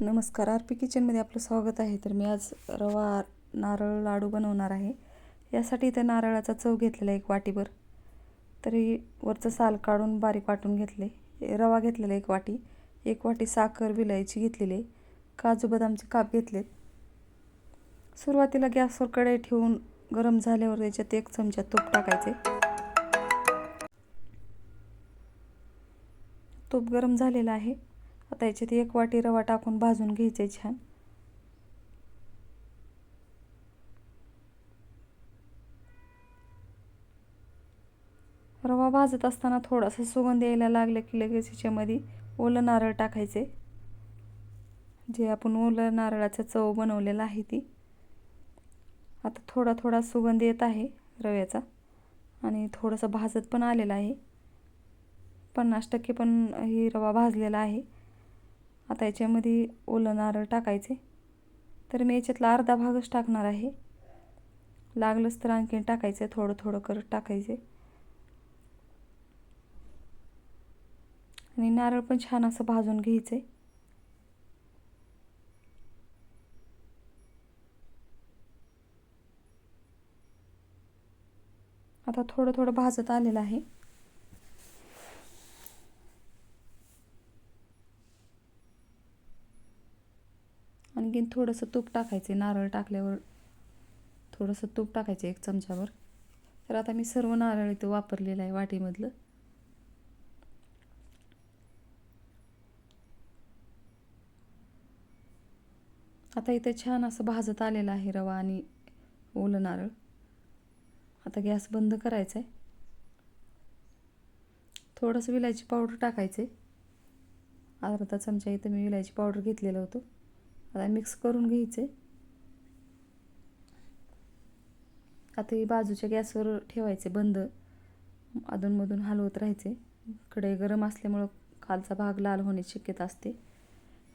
नमस्कार R P किचनमध्ये आपलं स्वागत आहे. तर मी आज रवा नारळ लाडू बनवणार आहे. यासाठी इथे नारळाचा चव घेतलेला एक वाटीभर. तरी वरचं साल काढून बारीक वाटून घेतले. रवा घेतलेला एक वाटी. एक वाटी साखर विलायची घेतलेली आहे. काजू बदामचे काप घेतलेत. सुरुवातीला गॅसवर कढई ठेवून गरम झाल्यावर त्याच्यात एक चमचा तूप टाकायचे. तूप गरम झालेलं आहे. आता याच्यात एक वाटी रवा टाकून भाजून घ्यायचे छान. रवा भाजत असताना थोडासा सुगंध यायला लागलं की लगेच याच्यामध्ये ओलं नारळ टाकायचे. जे आपण ओलं नारळाचं चव बनवलेलं आहे ती. आता थोडा थोडा सुगंध येत आहे रव्याचा. आणि थोडंसं भाजत पण आलेलं आहे. पन्नास टक्के पण ही रवा भाजलेला आहे. आता याच्यामध्ये ओलं नारळ टाकायचे. तर मी याच्यातला अर्धा भागच टाकणार आहे. लागलंच तर आणखीन टाकायचं थोडं थोडं करत टाकायचे. आणि नारळ पण छान असं भाजून घ्यायचं. आहे आता थोडं थोडं भाजत आलेलं आहे आणखीन थोडंसं तूप टाकायचं नारळ टाकल्यावर थोडंसं तूप टाकायचं एक चमच्यावर तर आता मी सर्व नारळ इथं वापरलेलं आहे वाटीमधलं. आता इथे छान असं भाजत आलेलं आहे रवा आणि ओलं नारळ. आता गॅस बंद करायचा आहे थोडंसं विलायची पावडर टाकायचे अर्धा चमचा इथं मी विलायची पावडर घेतलेलं होतं. आता मिक्स करून घ्यायचे. आता ही बाजूच्या गॅसवर ठेवायचे बंद. अधूनमधून हलवत राहायचे. कडे गरम असल्यामुळं खालचा भाग लाल होण्याची शक्यता असते.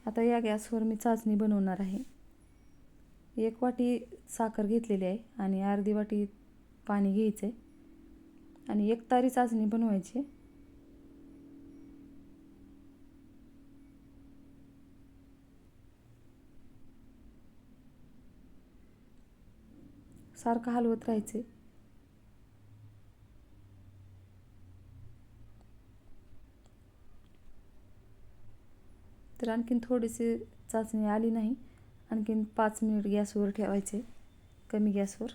आता या गॅसवर मी चाचणी बनवणार आहे. एक वाटी साखर घेतलेली आहे आणि अर्धी वाटी पाणी घ्यायचं आहे आणि एक तारी चाचणी बनवायची सारखं हलवत राहायचे. तर आणखीन थोडीशी चाचणी आली नाही. आणखीन पाच मिनिट गॅसवर ठेवायचे. कमी गॅसवर.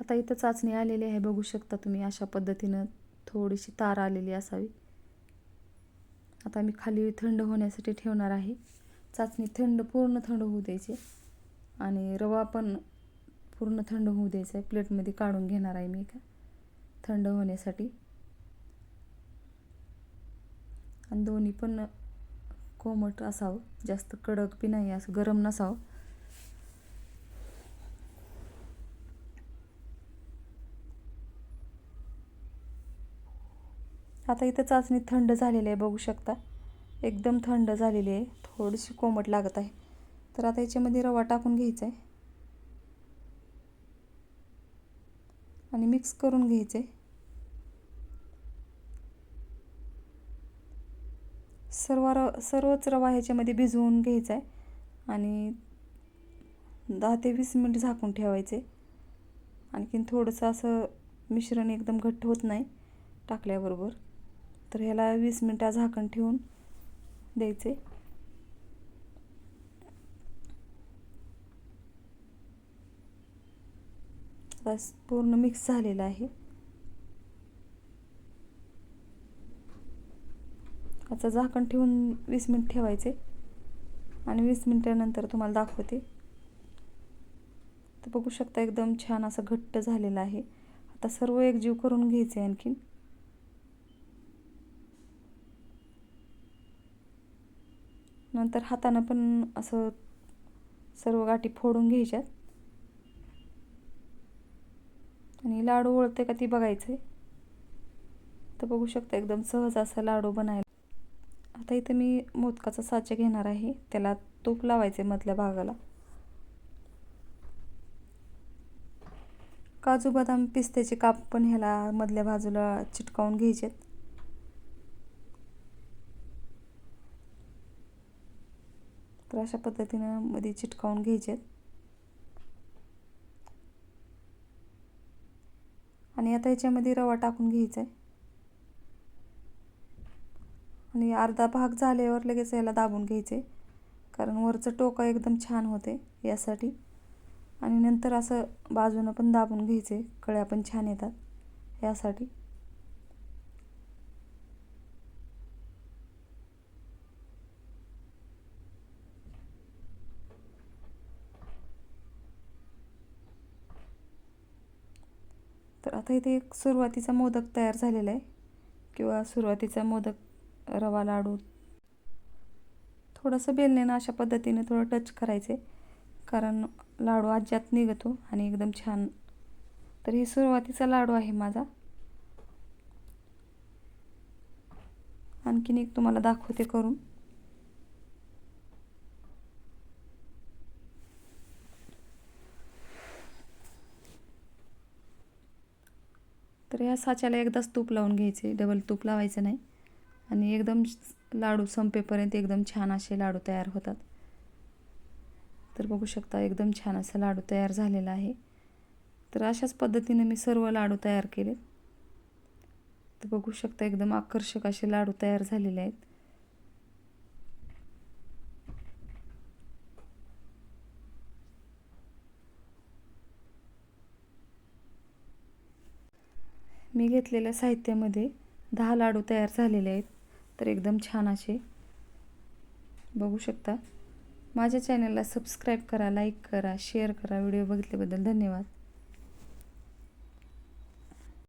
आता इथं चाचणी आलेली आहे. बघू शकता तुम्ही अशा पद्धतीनं थोडीशी तार आलेली असावी. आता मी खाली थंड होण्यासाठी ठेवणार आहे. चाचणी थंड पूर्ण थंड होऊ द्यायची. आणि रवा पण पूर्ण थंड होऊ द्यायचा आहे. प्लेटमध्ये काढून घेणार आहे मी का थंड होण्यासाठी. आणि दोन्ही पण कोमट असावं. जास्त कडक बी नाही असं गरम नसावं. आता इथं चाचणी थंड झालेली आहे बघू शकता. एकदम थंड झालेली आहे. थोडीशी कोमट लागत आहे. तर आता याच्यामध्ये रवा टाकून घ्यायचा आहे आणि मिक्स करून घ्यायचे सर्व र सर्वच रवा ह्याच्यामध्ये भिजवून घ्यायचा आहे आणि दहा ते वीस मिनिट झाकून ठेवायचे आणखीन थोडंसं असं मिश्रण एकदम घट्ट होत नाही टाकल्याबरोबर. तर ह्याला वीस मिनटा झाकण ठेवून द्यायचे. बस पूर्ण मिक्स झालेलं आहे. आता झाकण ठेवून वीस मिनिट ठेवायचे आणि वीस मिनिटानंतर तुम्हाला दाखवते. तर बघू शकता एकदम छान असं घट्ट झालेलं आहे. आता सर्व एकजीव करून घ्यायचे आणखीन. नंतर हातानं पण असं सर्व गाठी फोडून घ्यायच्यात. आणि लाडू वळते का ती बघायचं आहे तर बघू शकता एकदम सहज असा लाडू बनायला. आता इथं मी मोदकाचा साचा घेणार आहे. त्याला तूप लावायचे मधल्या भागाला. काजू बदाम पिस्त्याचे काप पण ह्याला मधल्या बाजूला चिटकावून घ्यायचेत. तर अशा पद्धतीनं मध्ये चिटकावून घ्यायचेत. आणि आता ह्याच्यामध्ये रवा टाकून घ्यायचा आहे आणि अर्धा भाग झाल्यावर लगेच याला दाबून घ्यायचे कारण वरचं टोका एकदम छान होते यासाठी. आणि नंतर असं बाजूनं पण दाबून घ्यायचे कळ्या पण छान येतात यासाठी. तर आता इथे एक सुरुवातीचा मोदक तयार झालेला आहे. किंवा सुरुवातीचा मोदक रवा लाडू. थोडंसं बेलण्यानं अशा पद्धतीने थोडं टच करायचे कारण लाडू आज्यात निघतो आणि एकदम छान. तर हे सुरुवातीचा लाडू आहे माझा. आणखीन एक तुम्हाला दाखवते करून. या साच्याला एकदाच तूप लावून घ्यायचे. डबल तूप लावायचं नाही. आणि एकदम लाडू संपेपर्यंत एकदम छान असे लाडू तयार होतात. तर बघू शकता एकदम छान असं लाडू तयार झालेला आहे. तर अशाच पद्धतीने मी सर्व लाडू तयार केले तर बघू शकता एकदम आकर्षक असे लाडू तयार झालेले आहेत मी घेतलेल्या साहित्यामध्ये दहा लाडू तयार झालेले आहेत. तर एकदम छान असे. बघू शकता. माझ्या चॅनलला सबस्क्राईब करा लाईक करा शेअर करा. व्हिडिओ बघितल्याबद्दल धन्यवाद.